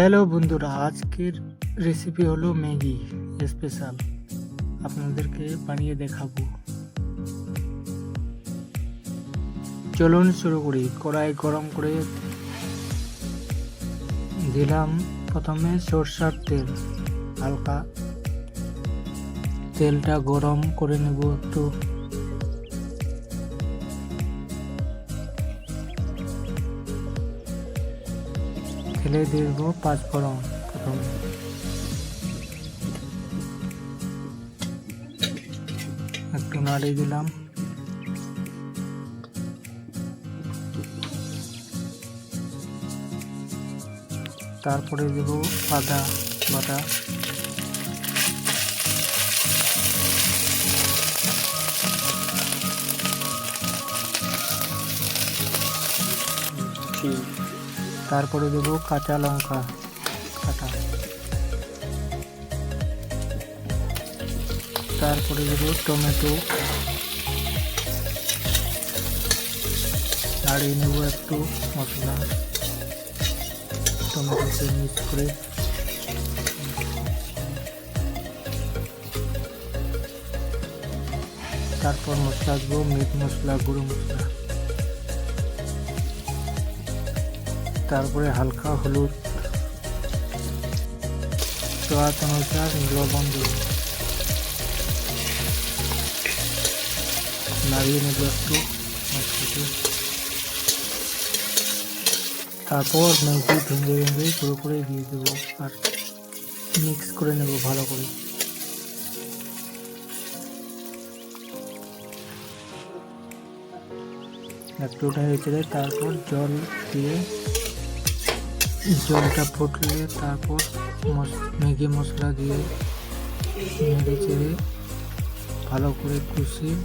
Hello বন্ধুরা, আজকের recipe হলো ম্যাগি স্পেশাল আপনাদেরকে বানিয়ে দেখাবো। চলুন শুরু করি। কড়াই গরম করে দিলাম প্রথমে সরষার তেল, হালকা। তেলটা গরম করে নেব একটু। দিয়ে দেবো পাঁচ ফোড়ন প্রথমে। একটু নাড়িয়ে দিলাম। তারপরে দেবো আদা বাটা। তারপরে দেবো কাঁচা লঙ্কা, কাটা। তারপরে দেবো টমেটো। নাড়িয়ে নেব একটু মশলা। টমেটোকে মিক্স করে। তারপর মশলা দেবো মিট মশলা, গুঁড়ো মশলা। তারপরে হালকা হলুদ। স্বাদ অনুসার লবণ দেব নাড়িয়ে নেব একটু তারপর ম্যাগি ভেঙে ভেঙে পুরো করে দিয়ে দেবো আর মিক্স করে নেব ভালো করে। একটু চেড়ে তারপর জল দিয়ে জলটা ফুটলে তারপর ম্যাগি মশলা দিয়ে নেড়ে চেড়ে ভালো করে কষিয়ে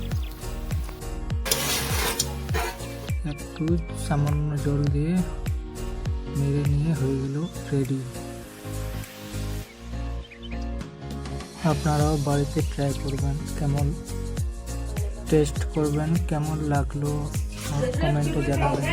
একটু সামান্য জল দিয়ে মেরে নিয়ে হয়ে গেল রেডি আপনারাও বাড়িতে ট্রাই করবেন কেমন টেস্ট করবেন, কেমন লাগল কমেন্টে জানাবেন।